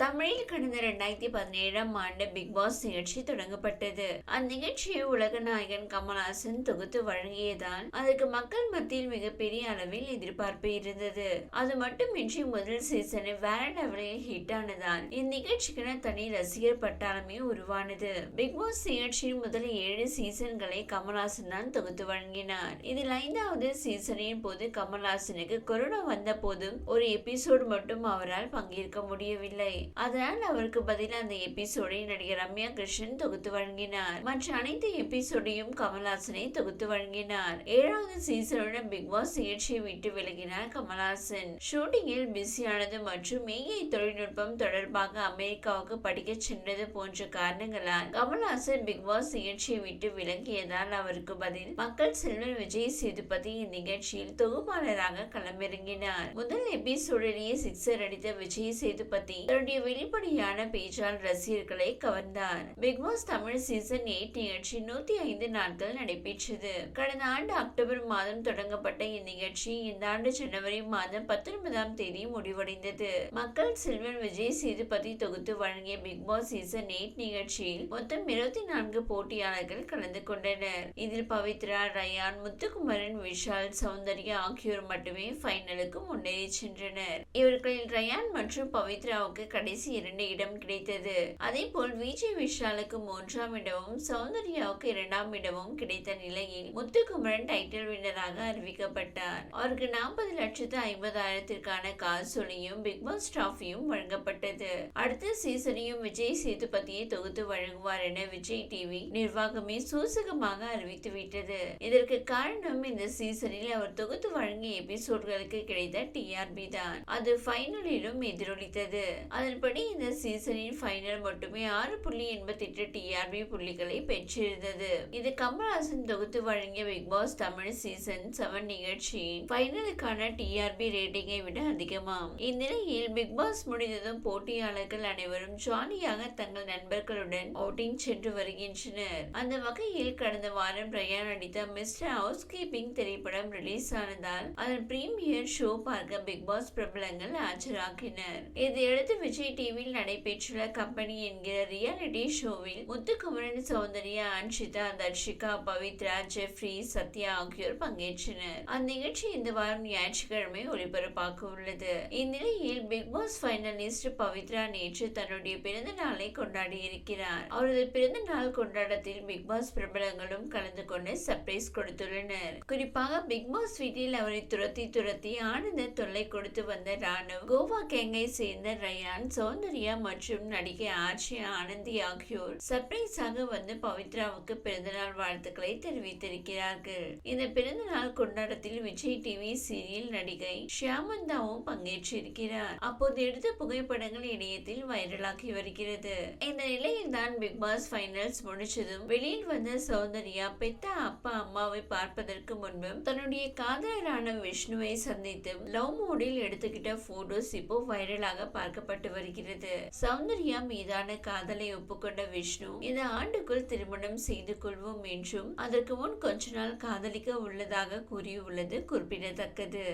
தமிழில் கடந்த இரண்டாயிரத்தி பதினேழாம் ஆண்டு பிக் பாஸ் நிகழ்ச்சி தொடங்கப்பட்டது. அந்நிகழ்ச்சியை உலக நாயகன் கமல்ஹாசன் தொகுத்து வழங்கியதால் அதற்கு மக்கள் மத்தியில் மிகப்பெரிய அளவில் எதிர்பார்ப்பு இருந்தது. அது மட்டுமின்றி முதல் சீசனு வேற லெவலில் ஹிட் ஆனதால் இந்நிகழ்ச்சிக்கென தனி ரசிகர் பட்டாளமே உருவானது. பிக் பாஸ் நிகழ்ச்சியின் முதல் ஏழு சீசன்களை கமல்ஹாசன் தான் தொகுத்து வழங்கினார். இதில் ஐந்தாவது சீசனின் போது கமல்ஹாசனுக்கு கொரோனா வந்த போதும் ஒரு எபிசோடு மட்டும் அவரால் பங்கேற்க முடியவில்லை. அதனால் அவருக்கு பதில் அந்த எபிசோடை நடிகர் ரம்யா கிருஷ்ணன் தொகுத்து வழங்கினார். மற்ற அனைத்து எபிசோடையும் கமல்ஹாசனை தொகுத்து வழங்கினார். ஏழாவது சீசனுடன் பிக் பாஸ் நிகழ்ச்சியை விட்டு விலகினார் கமல்ஹாசன். ஷூட்டிங்கில் பிஸியானது மற்றும் ஏஐ தொழில்நுட்பம் தொடர்பாக அமெரிக்காவுக்கு படிக்க சென்றது போன்ற காரணங்களால் கமல்ஹாசன் பிக் பாஸ் நிகழ்ச்சியை விட்டு விலகியதால் அவருக்கு பதில் மக்கள் செல்வன் விஜய் சேதுபதி இந்நிகழ்ச்சியில் தொகுப்பாளராக களமிறங்கினார். முதல் எபிசோடிலேயே சிக்ஸர் அடித்த விஜய் சேதுபதி தன்னுடைய வெளிப்படையான பேச்சால் ரசிகர்களை கவர்ந்தார். Bigg Boss Tamil season eight நிகழ்ச்சி நூத்தி ஐந்து நாட்கள் நடைபெற்றது. கடந்த ஆண்டு அக்டோபர் மாதம் தொடங்கப்பட்ட இந்நிகழ்ச்சி இந்த ஆண்டு ஜனவரி மாதம் பத்தொன்பதாம் தேதி முடிவடைந்தது. மக்கள் செல்வன் விஜய் சேதுபதி தொகுத்து வழங்கிய பிக்பாஸ் சீசன் எயிட் நிகழ்ச்சியில் மொத்தம் இருபத்தி நான்கு போட்டியாளர்கள் கலந்து கொண்டனர். இதில் பவித்ரா ரயான் முத்துக்குமரன் விஷால் சௌந்தர்யா ஆகியோர் மட்டுமே ஃபைனலுக்கு முன்னேறி சென்றனர். இவர்களில் ரயான் மற்றும் பவித்ராவுக்கு கடை கடைசி இரண்டு இடம் கிடைத்தது. அதே போல் விஜய் விஷாலுக்கு மூன்றாம் இடமும் சௌந்தர்யாவுக்கு இரண்டாம் இடமும் கிடைத்த நிலையில் முத்துக்குமரன் டைட்டில் வின்னராக அறிவிக்கப்பட்டார். அவருக்கு நாற்பது லட்சத்து ஐம்பதாயிரத்திற்கான காசோலையும் பிக் பாஸ் டிராஃபியும் வழங்கப்பட்டது. அடுத்த சீசனையும் விஜய் சேதுபதியை தொகுத்து வழங்குவார் என விஜய் டிவி நிர்வாகமே சூசகமாக அறிவித்துவிட்டது இதற்கு காரணம் இந்த சீசனில் அவர் தொகுத்து வழங்கிய எபிசோட்களுக்கு கிடைத்த டிஆர்பி தான். அது ஃபைனலிலும் எதிரொலித்தது. அதன்படி இந்த சீசனின் ஃபைனல் மட்டுமே ஆறு புள்ளி எண்பத்தி எட்டு டிஆர்பி புள்ளிகளை பெற்றிருந்தது. இது கமல்ஹாசன் தொகுத்து வழங்கிய Bigg Boss Tamil season seven நிகழ்ச்சியின் ஃபைனலுக்கான டிஆர்பி ரேட்டிங்கை விட அதிகமாம். இந்நிலையில் பிக் பாஸ் முடிந்ததும் போட்டியாளர்கள் அனைவரும் ஜாலியாக தங்கள் நண்பர்களுடன் அவுட்டிங் சென்று வருகின்றனர். அந்த வகையில் கடந்த வாரம் ரயான் நடித்த மிஸ்டர் ஹவுஸ் கீப்பிங் திரைப்படம் ரிலீஸ் ஆனதால் அதன் பிரீமியர் ஷோ பார்க்க பிக் பாஸ் பிரபலங்கள் ஆஜராக்கினர் இதையடுத்து விஜய் டிவியில் நடைபெற்றுள்ள கம்பெனி என்கிற ரியாலிட்டி ஷோவில் முத்துக்குமரன் சௌந்தர்யா அன்ஷிதா தர்ஷிகா பவித்ரா ஜெஃப்ரி சத்யா ஆகியோர் பங்கேற்றனர். அந்நிகழ்ச்சி இந்த வாரம் ஞாயிற்றுக்கிழமை ஒளிபரப்பாக உள்ளது. இந்நிலையில் பிக் பாஸ் ஃபைனலிஸ்ட் பவித்ரா நேற்று தன்னுடைய பிறந்த நாளை கொண்டாடி இருக்கிறார் அவரது பிறந்த நாள் கொண்டாட்டத்தில் பிக் பாஸ் பிரபலங்களும் கலந்து கொண்டு சர்ப்ரைஸ் கொடுத்துள்ளனர். குறிப்பாக பிக் பாஸ் வீட்டில் அவரை துரத்தி துரத்தி ஆனந்த தொல்லை கொடுத்து வந்த ராணுவ கோவா கேங்கை சேர்ந்த ரயான் சௌந்தர்யா மற்றும் நடிகை ஆர்ஷியா ஆனந்தி ஆகியோர் சர்ப்ரைஸாக வந்து பவித்ராவுக்கு பிறந்தநாள் வாழ்த்துக்களை தெரிவித்திருக்கிறார்கள். இந்த பிறந்தநாள் கொண்டாட்டத்தில் விஜய் டிவி சீரியல் நடிகை ஷியாமந்தாவும் பங்கேற்றிருக்கிறார். அப்போது எடுத்த புகைப்படங்கள் இணையத்தில் வைரலாகி வருகிறது. இந்த நிலையில் தான் பிக் பாஸ் ஃபைனல்ஸ் முடிச்சதும் வெளியில் வந்த சௌந்தர்யா பெத்த அப்பா அம்மாவை பார்ப்பதற்கு முன்பும் தன்னுடைய காதலரான விஷ்ணுவை சந்தித்து லவ் மோடில் எடுத்துக்கிட்ட போட்டோஸ் இப்போ வைரலாக பார்க்கப்பட்டு வருகிறது. சௌந்தர்யா மீதான காதலை ஒப்புக்கொண்ட விஷ்ணு இந்த ஆண்டுக்குள் திருமணம் செய்து கொள்வோம் என்றும் அதற்கு முன் கொஞ்ச நாள் காதலிக்க உள்ளதாக கூறியுள்ளது குறிப்பிடத்தக்கது.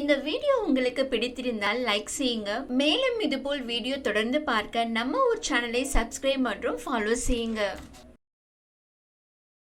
இந்த வீடியோ உங்களுக்கு பிடித்திருந்தால் லைக் செய்யுங்க. மேலும் இதுபோல் வீடியோ தொடர்ந்து பார்க்க நம்ம ஊர் சேனலை சப்ஸ்கிரைப் மற்றும் ஃபாலோ செய்யுங்க.